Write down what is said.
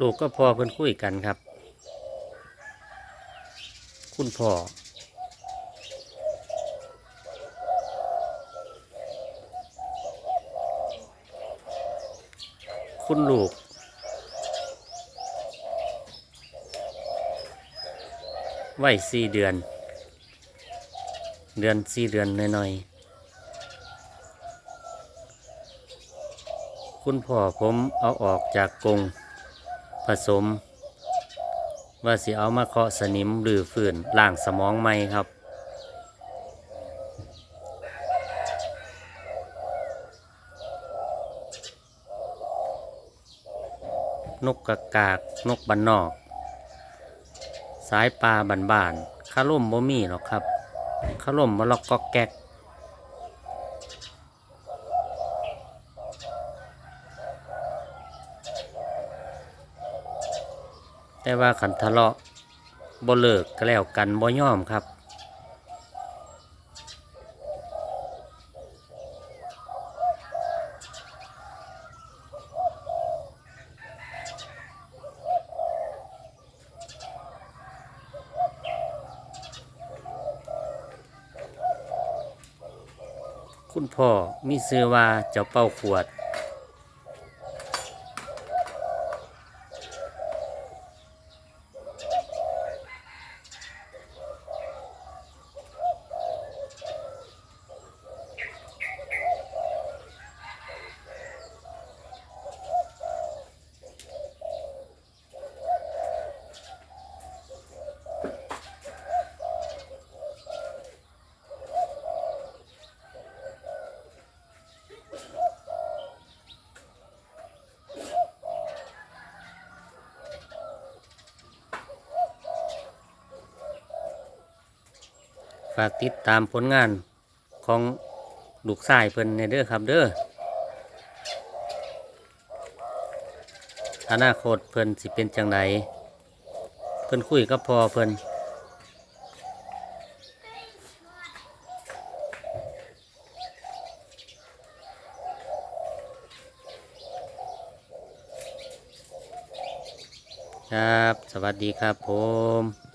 ลูกก็พอเพิ่นคุยกันครับ คุณพ่อคุณลูก ไว้สี่เดือน เดือนสี่เดือนหน่อยๆ คุณพ่อผมเอาออกจากกรง ผสม ว่าสิเอามาเคาะสนิมหรือฝืนล่างสมองใหม่ครับ นกกากกากนกบันนอก สายปลาบันบานข้าล่มบ่มีหรอกครับข้าล่มมาลอกก็แก๊ก แต่ว่าขันทะเลาะบ่เลิกก็แล้วกันบ่ย่อมครับ คุณพ่อมีซื้อว่าเจ้าเป้าขวด ฝากติดตามผลงานของลูกชายเพิ่นในเด้อครับเด้ออนาคตเพิ่นสิเป็นจังไดเพิ่นคุยกับพ่อเพิ่นครับ สวัสดีครับผม